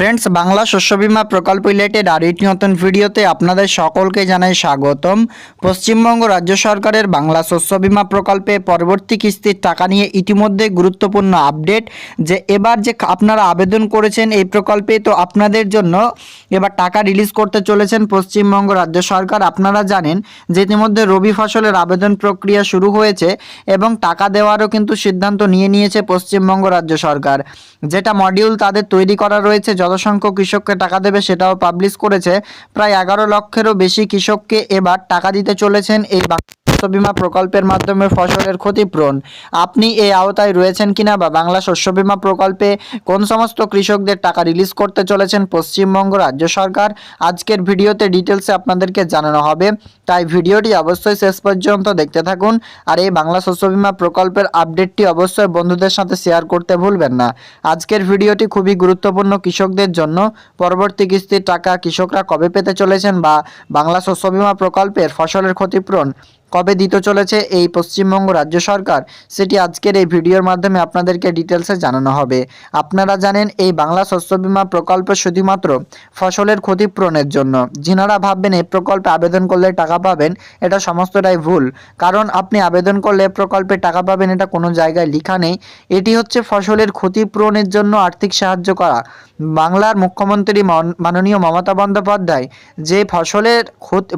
Friends Bangla শস্য বীমা প্রকল্প রিলেটেড আর একটি নতুন ভিডিওতে আপনাদের সকলকে জানাই স্বাগতম। পশ্চিমবঙ্গ রাজ্য সরকারের বাংলা শস্য বীমা প্রকল্পে পরবর্তী কিস্তির টাকা নিয়ে ইতিমধ্যে গুরুত্বপূর্ণ আপডেট যে এবার যে আপনারা আবেদন করেছেন এই প্রকল্পে, তো আপনাদের জন্য এবার টাকা রিলিজ করতে চলেছেন পশ্চিমবঙ্গ রাজ্য সরকার। আপনারা জানেন যে ইতিমধ্যে রবি ফসলের আবেদন প্রক্রিয়া শুরু হয়েছে এবং টাকা দেওয়ারও কিন্তু সিদ্ধান্ত নিয়ে নিয়েছে পশ্চিমবঙ্গ রাজ্য সরকার। যেটা মডিউল তাদের তৈরি করা রয়েছে যত সংখ্যক কৃষককে টাকা দেবে সেটাও পাবলিশ করেছে। প্রায় এগারো লক্ষেরও বেশি কৃষককে এবার টাকা দিতে চলেছেন এই শস্য বীমা প্রকল্পের মাধ্যমে ফসলের ক্ষতিপূরণ। আপনি এই আওতায় রয়েছেন কিনা বা বাংলা শস্য বীমা প্রকল্পে কোন সমস্ত কৃষকদের টাকা রিলিজ করতে চলেছেন পশ্চিমবঙ্গ রাজ্য সরকার? আজকের ভিডিওতে ডিটেলসে আপনাদেরকে জানানো হবে। তাই ভিডিওটি অবশ্যই শেষ পর্যন্ত দেখতে থাকুন। আর এই বাংলা শস্য বীমা প্রকল্পের আপডেটটি অবশ্যই বন্ধুদের সাথে শেয়ার করতে ভুলবেন না। আজকের ভিডিওটি খুবই গুরুত্বপূর্ণ কৃষকদের জন্য। পরবর্তী কিস্তির টাকা কৃষকরা কবে পেতে চলেছেন বা বাংলা শস্য বীমা প্রকল্পের ফসলের ক্ষতিপূরণ কবে দিতে চলেছে এই পশ্চিমবঙ্গ রাজ্য সরকার, সেটি আজকের এই ভিডিওর মাধ্যমে আপনাদেরকে ডিটেলসে জানানো হবে। আপনারা জানেন, এই বাংলা শস্য বীমা প্রকল্প শুধুমাত্র ফসলের ক্ষতিপূরণের জন্য। যিনারা ভাববেন এই প্রকল্পে আবেদন করলে টাকা পাবেন, এটা সমস্তটাই ভুল। কারণ আপনি আবেদন করলে প্রকল্পে টাকা পাবেন, এটা কোনো জায়গায় লেখা নেই। এটি হচ্ছে ফসলের ক্ষতিপূরণের জন্য আর্থিক সাহায্য করা। বাংলার মুখ্যমন্ত্রী মন- মাননীয় মমতা বন্দ্যোপাধ্যায় যে ফসলের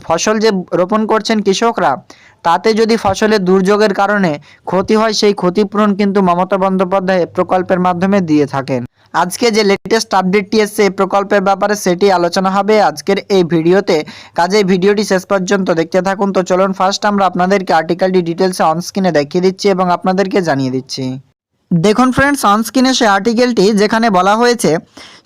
ফসল যে রোপণ করছেন কৃষকরা তাতে যদি ফসলের দুর্যোগের কারণে ক্ষতি হয়, সেই ক্ষতিপূরণ কিন্তু মমতা বন্দ্যোপাধ্যায় প্রকল্পের মাধ্যমে দিয়ে থাকেন। আজকে যে লেটেস্ট আপডেটটি এসছে প্রকল্পের ব্যাপারে, সেটি আলোচনা হবে আজকের এই ভিডিওতে। কাজে ভিডিওটি শেষ পর্যন্ত দেখতে থাকুন। তো চলুন ফার্স্ট আমরা আপনাদেরকে আর্টিকেলটি ডিটেলসে অনস্ক্রিনে দেখিয়ে দিচ্ছি এবং আপনাদেরকে জানিয়ে দিচ্ছি। দেখুন ফ্রেন্ডস অনস্ক্রিনে সে আর্টিকেলটি যেখানে বলা হয়েছে,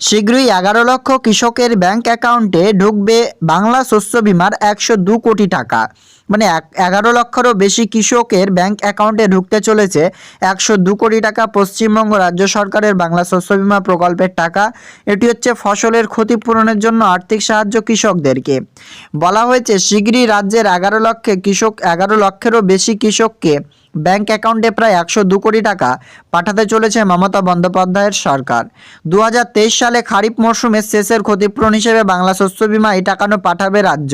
শীঘ্রই এগারো লক্ষ কৃষকের ব্যাংক অ্যাকাউন্টে ঢুকবে বাংলা শস্য বিমার একশো দু কোটি টাকা। মানে এগারো লক্ষেরও বেশি কৃষকের ব্যাংক অ্যাকাউন্টে ঢুকতে চলেছে একশো দু কোটি টাকা পশ্চিমবঙ্গ রাজ্য সরকারের বাংলা শস্য বিমা প্রকল্পের টাকা। এটি হচ্ছে ফসলের ক্ষতিপূরণের জন্য আর্থিক সাহায্য কৃষকদেরকে। বলা হয়েছে, শীঘ্রই রাজ্যের এগারো লক্ষে কৃষক, এগারো লক্ষেরও বেশি কৃষককে ব্যাংক অ্যাকাউন্টে প্রায় একশো দু কোটি টাকা পাঠাতে চলেছে মমতা বন্দ্যোপাধ্যায়ের সরকার। দু হাজার তেইশ সালে খারিফ মরশুমের শেষের ক্ষতিপূরণ হিসেবে বাংলা শস্য বিমা এই টাকানো পাঠাবে রাজ্য।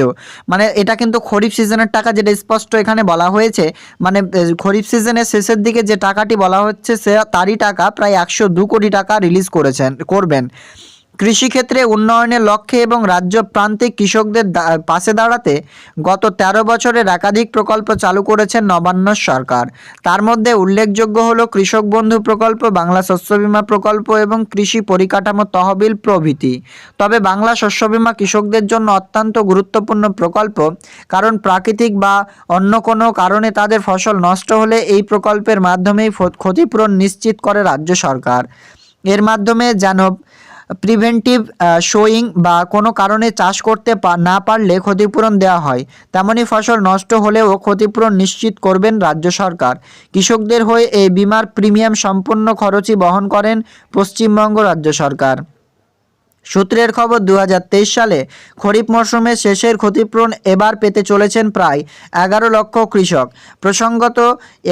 মানে এটা কিন্তু খরিফ সিজনের টাকা যেটা স্পষ্ট এখানে বলা হয়েছে। মানে খরিফ সিজনের শেষের দিকে যে টাকাটি বলা হচ্ছে সে তারই টাকা প্রায় একশো দু কোটি টাকা রিলিজ করেছেন, করবেন। কৃষিক্ষেত্রে উন্নয়নের লক্ষ্যে এবং রাজ্য প্রান্তিক কৃষকদের পাশে দাঁড়াতে গত ১৩ বছরের একাধিক প্রকল্প চালু করেছেন নবান্ন সরকার। তার মধ্যে উল্লেখযোগ্য হলো কৃষক বন্ধু প্রকল্প, বাংলা শস্য বীমা প্রকল্প এবং কৃষি পরিকাঠামো তহবিল প্রভৃতি। তবে বাংলা শস্য বীমা কৃষকদের জন্য অত্যন্ত গুরুত্বপূর্ণ প্রকল্প, কারণ প্রাকৃতিক বা অন্য কোনো কারণে তাদের ফসল নষ্ট হলে এই প্রকল্পের মাধ্যমেই ক্ষতিপূরণ নিশ্চিত করে রাজ্য সরকার। এর মাধ্যমে যেন প্রিভেন্টিভ শোয়িং বা কোনো কারণে চাষ করতে না পারলে ক্ষতিপূরণ দেওয়া হয়। তেমনই ফসল নষ্ট হলেও ক্ষতিপূরণ নিশ্চিত করবেন রাজ্য সরকার। কৃষকদের হয়ে এই বিমার প্রিমিয়াম সম্পূর্ণ খরচই বহন করেন পশ্চিমবঙ্গ রাজ্য সরকার। সূত্রের খবর দু হাজার তেইশ সালে খরিফ মরশুমে শেষের ক্ষতিপূরণ এবার পেতে চলেছেন প্রায় এগারো লক্ষ কৃষক। প্রসঙ্গত,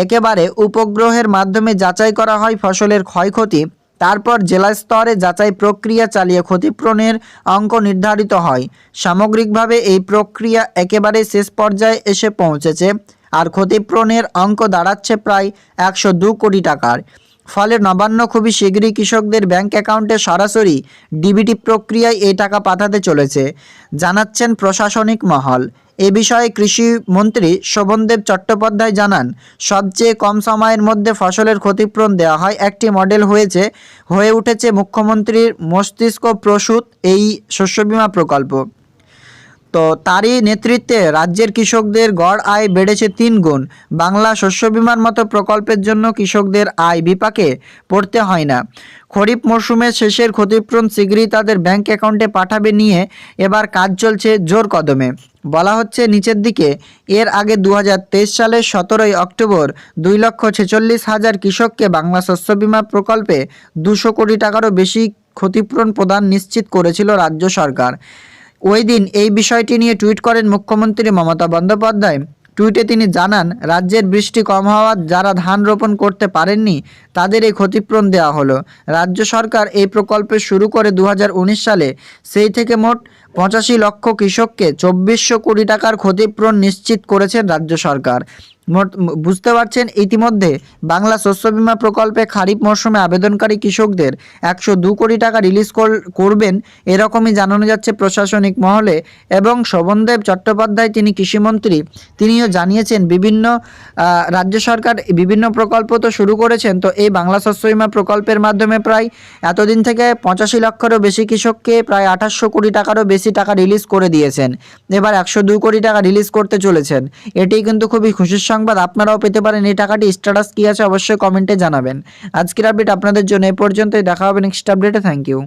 একেবারে উপগ্রহের মাধ্যমে যাচাই করা হয় ফসলের ক্ষয়ক্ষতি তারপর জেলা স্তরে যাচাই প্রক্রিয়া চালিয়ে ক্ষতিপূরণের অঙ্ক নির্ধারিত হয়। সামগ্রিকভাবে এই প্রক্রিয়া একেবারে শেষ পর্যায়ে এসে পৌঁছেছে, আর ক্ষতিপূরণের অঙ্ক দাঁড়াচ্ছে প্রায় একশো কোটি টাকার। ফলে নবান্ন খুবই শীঘ্রই কৃষকদের ব্যাংক অ্যাকাউন্টে সরাসরি ডিবিটি প্রক্রিয়ায় এই টাকা পাঠাতে চলেছে, জানাচ্ছেন প্রশাসনিক মহল। এ বিষয়ে কৃষি মন্ত্রী শোভনদেব চট্টোপাধ্যায় জানান, সবচেয়ে কম সময়ের মধ্যে ফসলের ক্ষতিপূরণ দেওয়া হয় একটি মডেল হয়েছে, হয়ে উঠেছে মুখ্যমন্ত্রীর মস্তিষ্ক প্রসূত এই শস্য বীমা প্রকল্প। তো তারই নেতৃত্বে রাজ্যের কৃষকদের গড় আয় বেড়েছে তিন গুণ। বাংলা শস্য বিমার মতো প্রকল্পের জন্য কৃষকদের আয় বিপাকে পড়তে হয় না। খরিফ মরশুমের শেষের ক্ষতিপূরণ শীঘ্রই তাদের ব্যাংক অ্যাকাউন্টে পাঠাবে নিয়ে এবার কাজ চলছে জোর কদমে। বলা হচ্ছে, নিচের দিকে, এর আগে দু হাজার তেইশ সালের সতেরোই অক্টোবর দুই লক্ষ ছেচল্লিশ হাজার কৃষককে বাংলা শস্য বিমা প্রকল্পে দুশো কোটি টাকারও বেশি ক্ষতিপূরণ প্রদান নিশ্চিত করেছিল রাজ্য সরকার। ওই দিন এই বিষয়টি নিয়ে টুইট করেন মুখ্যমন্ত্রী মমতা বন্দ্যোপাধ্যায়। টুইটে তিনি জানান, রাজ্যের বৃষ্টি কম হওয়া যারা ধান রোপণ করতে পারেননি, তাদের এই ক্ষতিপূরণ দেওয়া হলো। রাজ্য সরকার এই প্রকল্পে শুরু করে দু হাজার উনিশ সালে, সেই থেকে মোট পঁচাশি লক্ষ কৃষককে চব্বিশশো কোটি টাকার ক্ষতিপূরণ নিশ্চিত করেছেন রাজ্য সরকার। বুঝতে পারছেন, ইতিমধ্যে বাংলা শস্য বিমা প্রকল্পে খারিফ মরশুমে আবেদনকারী কৃষকদের একশো দু কোটি টাকা রিলিজ কর- করবেন এরকমই জানানো যাচ্ছে প্রশাসনিক মহলে এবং শোভনদেব চট্টোপাধ্যায়, তিনি কৃষিমন্ত্রী। তিনিও জানিয়েছেন, বিভিন্ন রাজ্য সরকার বিভিন্ন প্রকল্প তো শুরু করেছেন, তো এই বাংলা শস্য বিমা প্রকল্পের মাধ্যমে প্রায় এতদিন থেকে পঁচাশি লক্ষেরও বেশি কৃষককে প্রায় আঠাশশো কোটি টাকারও বেশি টাকা রিলিজ করে দিয়েছেন। এবার একশো দুই কোটি টাকা রিলিজ করতে চলেছেন। এটি কিন্তু খুবই খুশির সংবাদ। আপনারাও পেতে পারেন এই টাকাটি। স্ট্যাটাস কী আছে অবশ্যই কমেন্টে জানাবেন। আজকের আপডেট আপনাদের জন্য এ পর্যন্তই। দেখা হবে নেক্সট আপডেটে থ্যাংক ইউ